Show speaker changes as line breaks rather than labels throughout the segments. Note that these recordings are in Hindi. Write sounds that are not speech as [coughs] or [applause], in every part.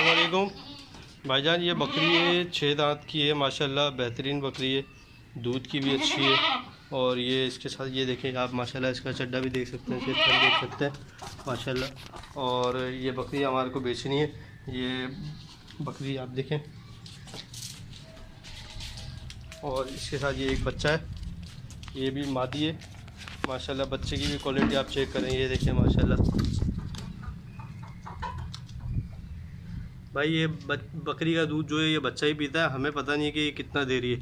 वालेकुम भाईजान, ये बकरी है छः दांत की है, माशाल्लाह, बेहतरीन बकरी है। दूध की भी अच्छी है। और ये इसके साथ, ये देखें, आप माशाल्लाह, इसका चड्डा भी देख सकते हैं सिर्फ़ देख सकते हैं, माशाल्लाह। और ये बकरी हमारे को बेचनी है। ये बकरी आप देखें। और इसके साथ ये एक बच्चा है। ये भी मादी है। माशाल्लाह, बच्चे की भी क्वालिटी आप चेक करें, ये देखें, माशाल्लाह। भाई ये बकरी का दूध जो है, ये बच्चा ही पीता है, हमें पता नहीं है कि ये कितना दे रही है।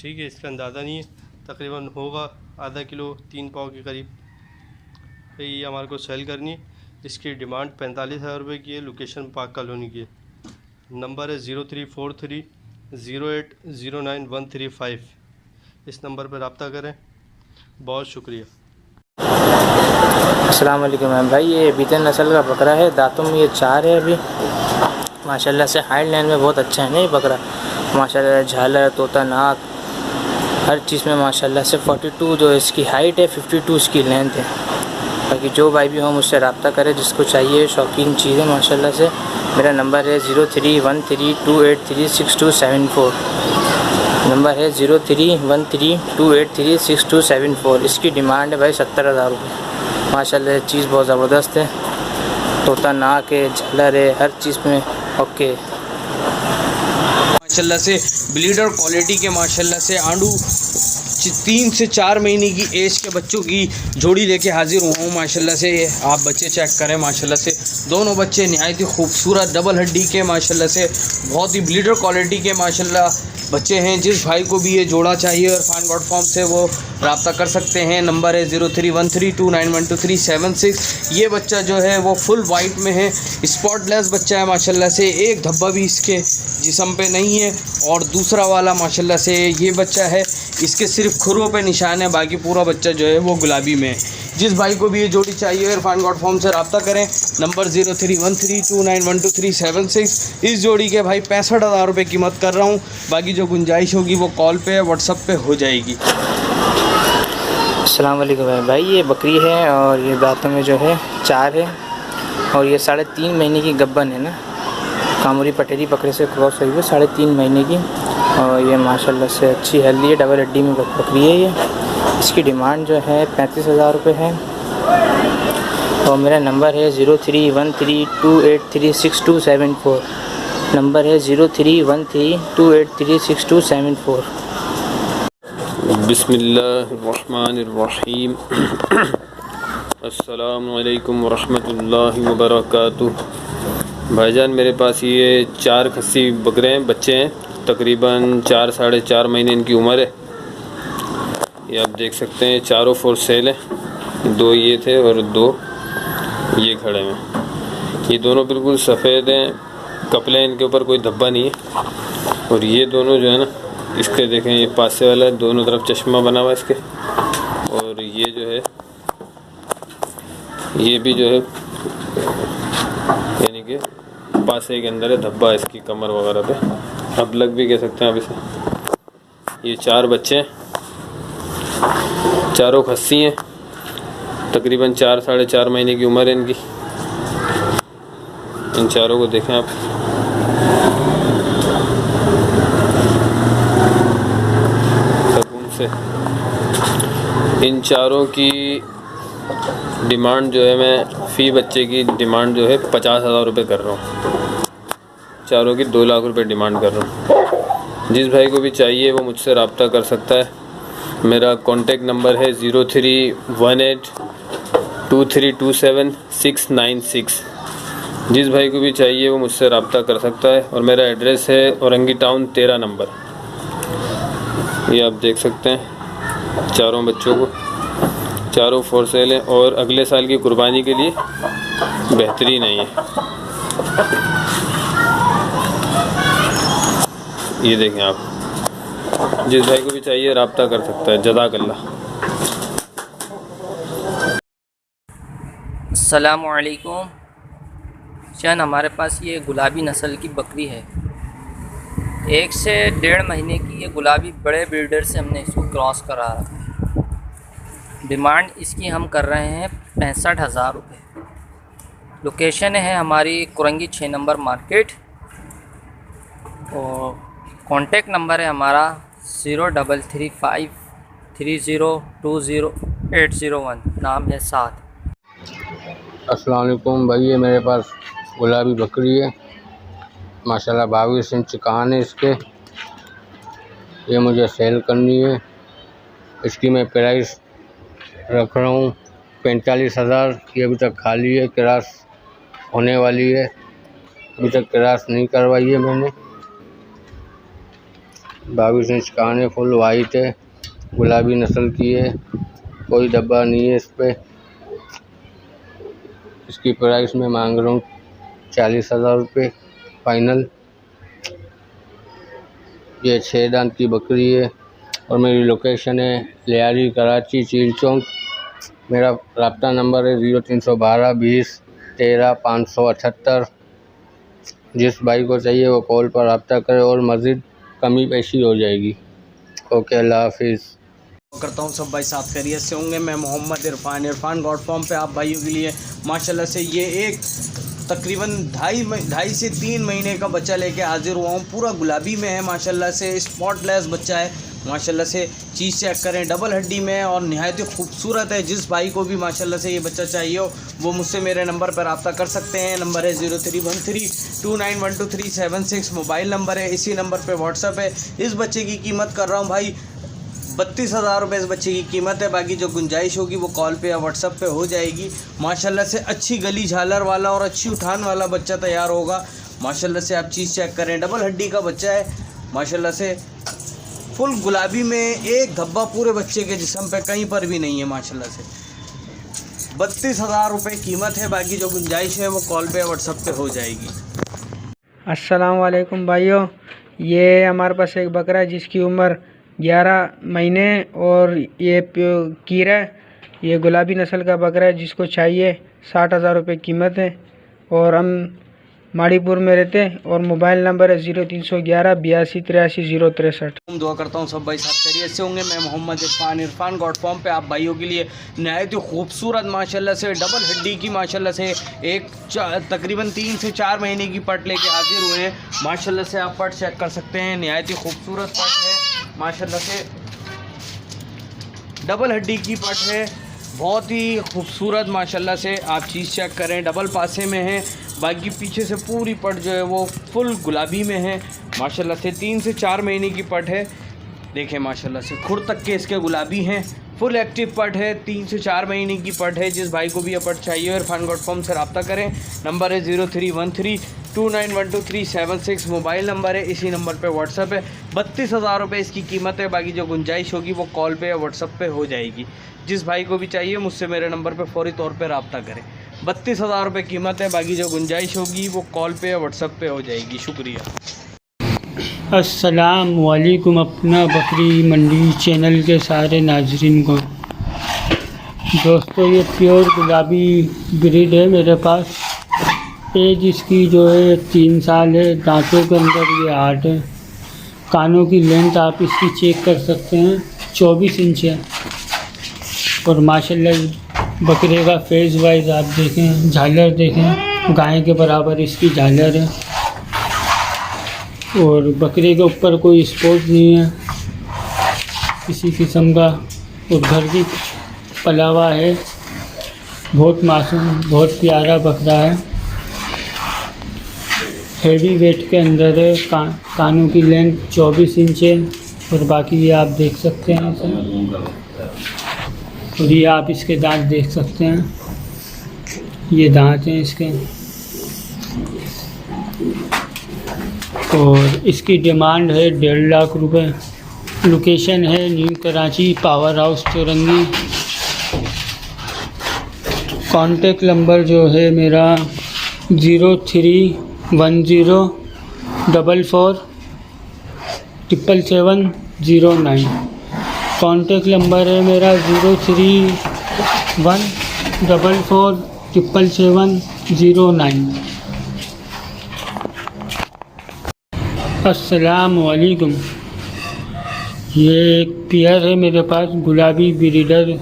ठीक है, इसका अंदाज़ा नहीं है, तकरीबन होगा आधा किलो, तीन पाव के करीब। तो ये हमारे को सेल करनी है, इसकी डिमांड पैंतालीस हज़ार रुपये की है लोकेशन पाक कॉलोनी की है। नंबर है zero three four three zero eight zero nine one three five इस नंबर पर रबता करें। बहुत शुक्रिया।
वालेकुम, मैम। भाई ये बीतन नस्ल का बकरा है दांतों में ये चार है अभी। माशाल्लाह से हाइड लाइन में बहुत अच्छा है, नहीं बकरा? माशाल्लाह झालर तोता नाक हर चीज़ में माशाल्लाह से 42 जो इसकी हाइट है 52 इसकी लेंथ है। बाकी जो भाई भी हो मुझसे रबता करे, जिसको चाहिए शौकीन चीज़ माशाल्लाह से। मेरा नंबर है zero three one three two eight three six two seven four number है zero three one three two eight three six two seven four इसकी डिमांड है भाई सत्तर हज़ार रुपये ये चीज़ बहुत ज़बरदस्त है। तोता नाक है, झलर है, हर चीज़ में ओके।
माशाल्लाह से ब्लीडर क्वालिटी के माशाल्लाह से आंडू तीन से चार महीने की एज के बच्चों की जोड़ी लेके हाजिर हुआ हूँ, माशाल्लाह से। आप बच्चे चेक करें, माशाल्लाह से। दोनों बच्चे नहायत ही खूबसूरत डबल हड्डी के, माशाल्लाह से। बहुत ही ब्लीडर क्वालिटी के, माशाल्लाह। बच्चे हैं, जिस भाई को भी ये जोड़ा चाहिए और फान गॉड फॉर्म से वो रबता कर सकते हैं। नंबर है zero three one three two nine one two three seven six. ये बच्चा जो है, वो फुल वाइट में है। स्पॉटलेस बच्चा है, माशाल्लाह से। एक धब्बा भी इसके जिसम पे नहीं है और दूसरा वाला, माशाल्लाह से, ये बच्चा है। इसके सिर्फ़ खुरों पे निशान है, बाकी पूरा बच्चा जो है, वो गुलाबी में है। जिस भाई को भी ये जोड़ी चाहिए, इरफान गॉड फॉर्म से रबता करें। Number zero three one three two nine one two three seven six. इस जोड़ी के भाई पैंसठ हज़ार रुपये कीमत कर रहा हूँ। बाकी जो गुंजाइश होगी वो कॉल पे व्हाट्सअप पे हो जाएगी।
वालेकुम भाई। भाई, ये बकरी है और ये दांतों में जो है चार है और ये साढ़े तीन महीने की गब्बन है ना। कामूरी पटेरी बकरे से क्रॉस हुई है साढ़े तीन महीने की और ये माशाल्लाह से अच्छी हेल्दी है डबल हड्डी में बकरी है ये। इसकी डिमांड जो है पैंतीस हज़ार रुपये है। और मेरा नंबर है zero three one three two eight three six two seven four. Number है zero three one three two eight three six two seven four. [coughs]
अस्सलाम वालेकुम वरहमतुल्लाहि वबरकातुह। भाईजान, मेरे पास ये चार खस्सी बकरे हैं, बच्चे हैं। तकरीबन चार, साढ़े चार महीने इनकी उम्र है। ये आप देख सकते हैं चारों फोर सेल हैं। दो ये थे और दो ये खड़े हैं। ये दोनों बिल्कुल सफ़ेद हैं कपले इनके ऊपर कोई धब्बा नहीं है। और ये दोनों जो है ना, इसके देखें, ये पासे वाला है, दोनों तरफ़ चश्मा बना हुआ है इसके। और ये जो है, ये भी जो है, यानी कि पासे के अंदर है, धब्बा इसकी कमर वगैरह पे। अब लग भी कह सकते हैं, आप इसे। ये चार बच्चे हैं। चारों खस्सी हैं। तकरीबन चार, साढ़े चार महीने की उम्र है इनकी। इन चारों को देखें आप। से। इन चारों की डिमांड जो है, मैं फ़ी बच्चे की डिमांड जो है, पचास हज़ार रुपये कर रहा हूँ। चारों की दो लाख रुपए डिमांड कर रहा हूँ। जिस भाई को भी चाहिए, वो मुझसे रबता कर सकता है। मेरा कॉन्टेक्ट नंबर है zero three one eight two three two seven six nine six जिस भाई को भी चाहिए वो मुझसे रबता कर सकता है और मेरा एड्रेस है औरंगी टाउन तेरह नंबर। ये आप देख सकते हैं चारों बच्चों को। चारों फोर सेल हैं और अगले साल की कुर्बानी के लिए बेहतरीन है ये। ये देखें आप। जिस भाई को भी चाहिए, रबता कर सकता है जदाकल्ला
असलकुम चंद हमारे पास ये गुलाबी नस्ल की बकरी है। एक से डेढ़ महीने की ये गुलाबी बड़े बिल्डर से हमने इसको क्रॉस करा रखा है। डिमांड इसकी हम कर रहे हैं पैंसठ हज़ार रुपये
लोकेशन है हमारी कुरंगी छः नंबर मार्केट और कॉन्टेक्ट नंबर है हमारा zero double three five three zero two zero eight zero one. नाम है साथ
अस्सलाम वालेकुम भाई ये मेरे पास गुलाबी बकरी है। माशाल्लाह बाईस इंच कान है इसके। ये मुझे सेल करनी है। इसकी मैं प्राइस रख रहा हूँ पैंतालीस हज़ार। ये अभी तक खाली है, क्रास होने वाली है। अभी तक क्रास नहीं करवाई है मैंने। बाईस इंच कान फुल वाइट है, गुलाबी नस्ल की है, कोई डब्बा नहीं है इस पर इसकी प्राइस मैं मांग रहा हूँ चालीस हज़ार रुपये, फाइनल। ये छः दांत की बकरी है और मेरी लोकेशन है लियारी, कराची, चील चौक। मेरा रबता नंबर है ज़ीरो तीन सौ बारह, बीस, तेरह, पाँच सौ अठहत्तर। जिस भाई को चाहिए वो कॉल पर रबता करे और मज़ीद कमी पेशी हो जाएगी। ओके, अल्लाह हाफिज़।
करता हूँ सब भाई साफ़ खैरियत से होंगे। मैं मोहम्मद इरफान। इरफान गॉड फॉर्म पे आप भाइयों के लिए माशाल्लाह से ये एक तकरीबन ढाई ढाई से तीन महीने का बच्चा लेके हाजिर हुआ हूँ। पूरा गुलाबी में है, माशाल्लाह से स्पॉटलेस बच्चा है। माशाल्लाह से चीज़ चेक करें डबल हड्डी में और नहायत ही खूबसूरत है। जिस भाई को भी माशाल्लाह से ये बच्चा चाहिए हो, वो मुझसे मेरे नंबर पर रब्ता कर सकते हैं। नंबर है zero three one three two nine one two three seven six. Mobile number है, इसी नंबर पर व्हाट्सअप है। इस बच्चे की कीमत कर रहा हूँ भाई बत्तीस हज़ार रुपये इस बच्चे की कीमत है। बाकी जो गुंजाइश होगी वो कॉल पे या व्हाट्सअप पे हो जाएगी। माशाल्लाह से अच्छी गली झालर वाला और अच्छी उठान वाला बच्चा तैयार होगा। माशाल्लाह से आप चीज़ चेक करें। डबल हड्डी का बच्चा है। माशाल्लाह से फुल गुलाबी में एक धब्बा पूरे बच्चे के जिसम पे कहीं पर भी नहीं है, माशाल्लाह से। बत्तीस हज़ार रुपये कीमत है। बाकी जो गुंजाइश है वो कॉल पे व्हाट्सअप पे हो जाएगी।
अस्सलाम वालेकुम भाइयों। ये हमारे पास एक बकरा है जिसकी उम्र ग्यारह महीने और ये है, ये गुलाबी नस्ल का बकरा है जिसको चाहिए साठ हज़ार रुपये कीमत है। और हम माड़ीपुर में रहते हैं और मोबाइल नंबर है ज़ीरो तीन सौ ग्यारह बयासी तिरासी ज़ीरो तिरसठ।
दुआ करता हूँ सब भाई साहब खैरियत से होंगे। मैं मोहम्मद इरफान इरफान गॉड फॉर्म पे आप भाइयों के लिए नहायत ही खूबसूरत माशाल्लाह से डबल हड्डी की माशाल्लाह से एक तकरीबन तीन से चार महीने की पट लेके हाजिर हुए हैं। माशाल्लाह से आप पट चेक कर सकते हैं। नहायत ही खूबसूरत पट है। माशाल्लाह से डबल हड्डी की पट है। बहुत ही खूबसूरत माशाल्लाह से आप चीज़ चेक करें। डबल पासे में है, बाकी पीछे से पूरी पट जो है वो फुल गुलाबी में है। माशाल्लाह से तीन से चार महीने की पट है। देखें माशाल्लाह से खुर तक के इसके गुलाबी हैं। फुल एक्टिव पट है, तीन से चार महीने की पट है, जिस भाई को भी ये पट चाहिए और फन डॉट कॉम से रब्ता करें। नंबर है zero three one three, two nine one two three seven six, mobile number है, इसी नंबर पे व्हाट्सअप है। बत्तीस हज़ार रुपये इसकी कीमत है, बाकी जो गुंजाइश होगी वो कॉल पे या व्हाट्सअप पे हो जाएगी। जिस भाई को भी चाहिए, मुझसे मेरे नंबर पे फौरी तौर पे रब्ता करें। बत्तीस हज़ार रुपये कीमत है, बाकी जो गुंजाइश होगी वो कॉल पे या व्हाट्सअप पे हो जाएगी। शुक्रिया।
अस्सलाम वालेकुम अपना बकरी मंडी चैनल के सारे नाजरीन को। दोस्तों, ये प्योर गुलाबी ब्रीड है मेरे पास। एज इसकी जो है, तीन साल है, दांतों के अंदर ये आठ है। कानों की लेंथ आप इसकी चेक कर सकते हैं, चौबीस इंच है। और माशाल्लाह, बकरे का फेस वाइज आप देखें, झालर देखें, गाय के बराबर इसकी झालर है। और बकरे के ऊपर कोई स्पोर्ट नहीं है। किसी किस्म का और घर की पलावा है। बहुत मासूम बहुत प्यारा बकरा है। हेवी वेट के अंदर है का, कानों की लेंथ 24 इंच है और बाकी ये आप देख सकते हैं इसे। और ये आप इसके दांत देख सकते हैं। ये दांत हैं इसके। और इसकी डिमांड है डेढ़ लाख रुपए। लोकेशन है new Karachi, power house, Chaurangi. Contact number जो है मेरा zero three one zero double four triple seven zero nine. Contact number है मेरा zero three one double four triple seven zero nine. अस्सलाम वालेकुम ये एक पेयर है मेरे पास, गुलाबी ब्रीडर।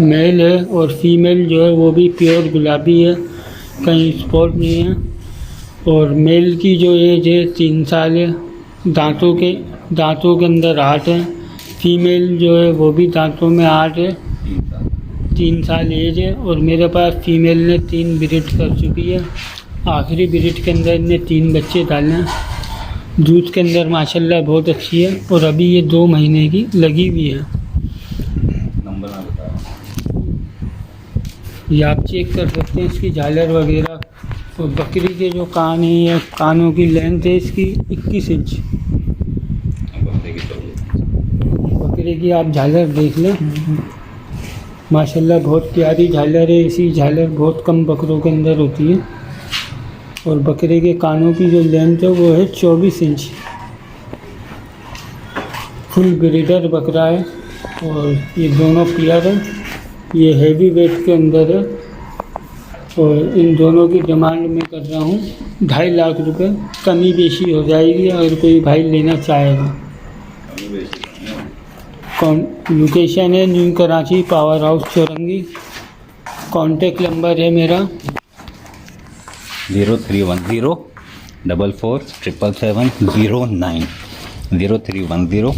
मेल है और फीमेल जो है वो भी प्योर गुलाबी है, कहीं स्पॉट नहीं है। और मेल की जो एज है तीन साल है। दांतों के दांतों के अंदर आठ है। फीमेल जो है वो भी दांतों में आठ है। तीन साल एज है और मेरे पास फीमेल ने तीन ब्रिड कर चुकी है। आखिरी ब्रिड के अंदर इनने तीन बच्चे डाले हैं। दूध के अंदर माशाल्लाह बहुत अच्छी है और अभी ये दो महीने की लगी हुई है। ये आप चेक कर सकते हैं इसकी झालर वगैरह। और बकरी के जो कान हैं या कानों की लेंथ है इसकी 21 इंच। बकरी की आप झालर देख लें। माशाल्लाह बहुत प्यारी झालर है। इसी झालर बहुत कम बकरों के अंदर होती है। और बकरे के कानों की जो लेंथ है वो है 24 इंच। फुल ब्रीडर बकरा है और ये दोनों पियर है। ये हैवी वेट के अंदर है और इन दोनों की डिमांड मैं कर रहा हूँ। ढाई लाख रुपए, कमी बेशी हो जाएगी अगर कोई भाई लेना चाहेगा। कौन, लोकेशन है new Karachi power house Chaurangi. Contact number है मेरा
zero three one zero double four triple seven zero nine zero three one zero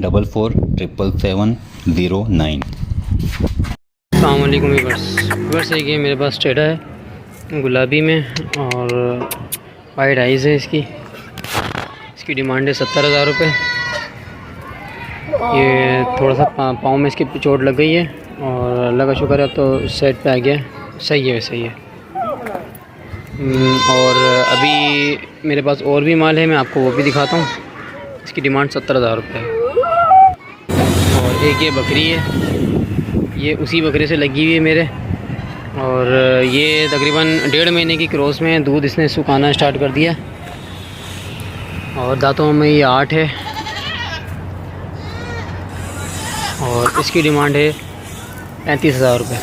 double four triple seven zero nine
अल्लाम वीवर्स वीवर्स एक ये मेरे पास टेढ़ा है, गुलाबी में और वाइट आइज़ है इसकी। इसकी डिमांड है सत्तर हज़ार रुपये ये थोड़ा सा पाँव में इसकी चोट लग गई है और अल्लाह का शुक्र है तो सेट पे आ गया सही है वैसे ही है। और अभी मेरे पास और भी माल है, मैं आपको वो भी दिखाता हूँ। इसकी डिमांड सत्तर हज़ार रुपये है। और एक ये बकरी है, ये उसी बकरे से लगी हुई है मेरे। और ये तकरीबन डेढ़ महीने की क्रॉस में दूध इसने सुखाना स्टार्ट कर दिया। और दांतों में ये आठ है। और इसकी डिमांड है पैंतीस हज़ार रुपये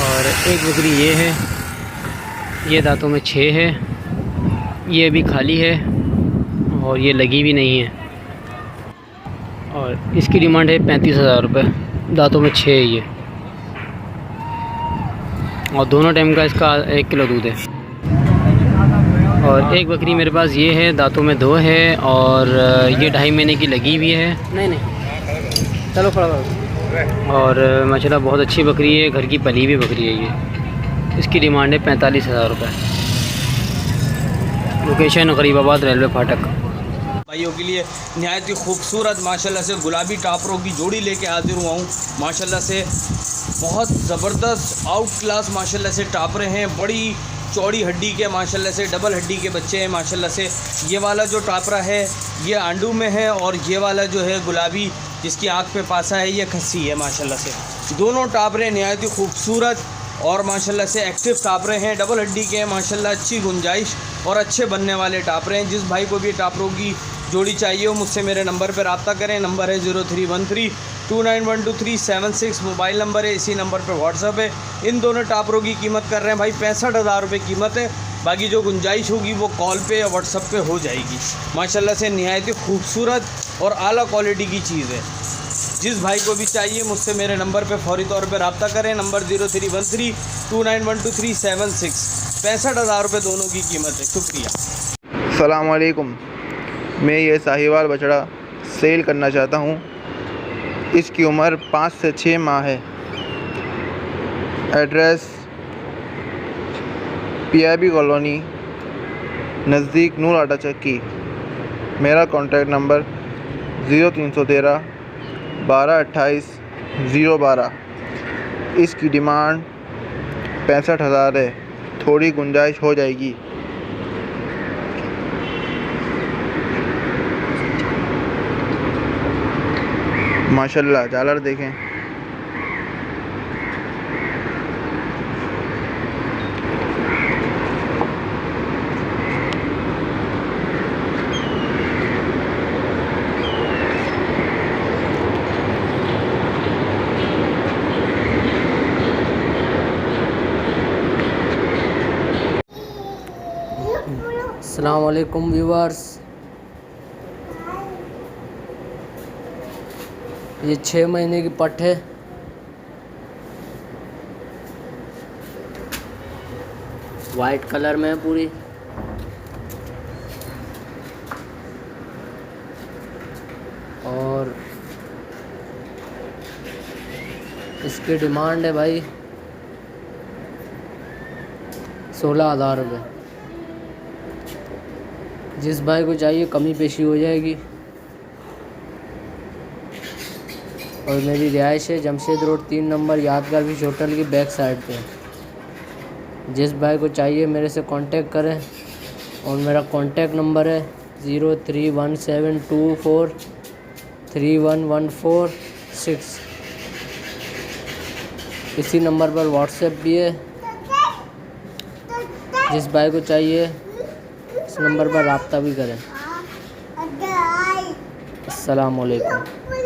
और एक बकरी ये है। ये दांतों में छः है। ये अभी खाली है और ये लगी भी नहीं है। और इसकी डिमांड है पैंतीस हज़ार रुपये दांतों में छः है ये। और दोनों टाइम का इसका एक किलो दूध है। और एक बकरी मेरे पास ये है, दांतों में दो है और ये ढाई महीने की लगी हुई है। नहीं नहीं। चलो खड़ा। और माशाल्लाह बहुत अच्छी बकरी है, घर की पली हुई बकरी है ये। इसकी डिमांड है पैंतालीस हज़ार रुपये लोकेशन गरीबाबाद रेलवे फाटक।
भाइयों के लिए नहायत ही खूबसूरत, माशाल्लाह से गुलाबी टापरों की जोड़ी लेके हाजिर हुआ हूँ। माशाल्लाह से बहुत ज़बरदस्त आउट क्लास माशाल्लाह से टापरे हैं। बड़ी चौड़ी हड्डी के, माशाल्लाह से डबल हड्डी के बच्चे हैं, माशाल्लाह से। ये वाला जो टापरा है, ये आंडू में है और ये वाला जो है गुलाबी जिसकी आँख पे पासा है, ये खसी है, माशाल्लाह से। दोनों टापरे नहायत ही खूबसूरत और माशाल्लाह से एक्टिव टापरे हैं। डबल हड्डी के हैं, माशाल्लाह, अच्छी गुंजाइश और अच्छे बनने वाले टापरे हैं। जिस भाई को भी टापरों की जोड़ी चाहिए हो, मुझसे मेरे नंबर पर रबता करें। नंबर है zero three one three two nine one two three seven six mobile number है, इसी नंबर पर व्हाट्सअप है। इन दोनों टापरों की कीमत कर रहे हैं भाई, पैंसठ हज़ार रुपये कीमत है। बाकी जो गुंजाइश होगी वो कॉल पे या व्हाट्सअप पे हो जाएगी। माशाल्लाह से नहायत ही खूबसूरत और आला क्वालिटी की चीज़ है। जिस भाई को भी चाहिए मुझसे मेरे नंबर पे फौरी तौर पे रब्ता करें। Number zero three one three, two nine one two three seven six. पैंसठ हज़ार रुपये दोनों की कीमत है। शुक्रिया।
सलामकुम मैं ये साहिवाल बछड़ा सेल करना चाहता हूँ। इसकी उम्र पाँच से छः माह है। एड्रेस पीआईबी कॉलोनी, नज़दीक नूर आटा चक्की मेरा कॉन्टैक्ट नंबर ज़ीरो तीन सौ तेरह, बारह अट्ठाईस, ज़ीरो बारह। इसकी डिमांड पैंसठ हज़ार है। थोड़ी गुंजाइश हो जाएगी। माशाल्लाह झालर देखें।
अलकुम व्यूवर्स ये छः महीने की पट है। वाइट कलर में है पूरी। और इसकी डिमांड है भाई सोलह हज़ार रुपये जिस भाई को चाहिए कमी पेशी हो जाएगी। और मेरी रिहाइश है जमशेद रोड तीन नंबर यादगार फ़िश होटल की बैक साइड पे। जिस भाई को चाहिए मेरे से कांटेक्ट करें। और मेरा कांटेक्ट नंबर है zero three one seven two four three one one four six इसी नंबर पर व्हाट्सएप भी है। जिस भाई को चाहिए इस नंबर पर रबता भी करें। अस्सलाम वालेकुम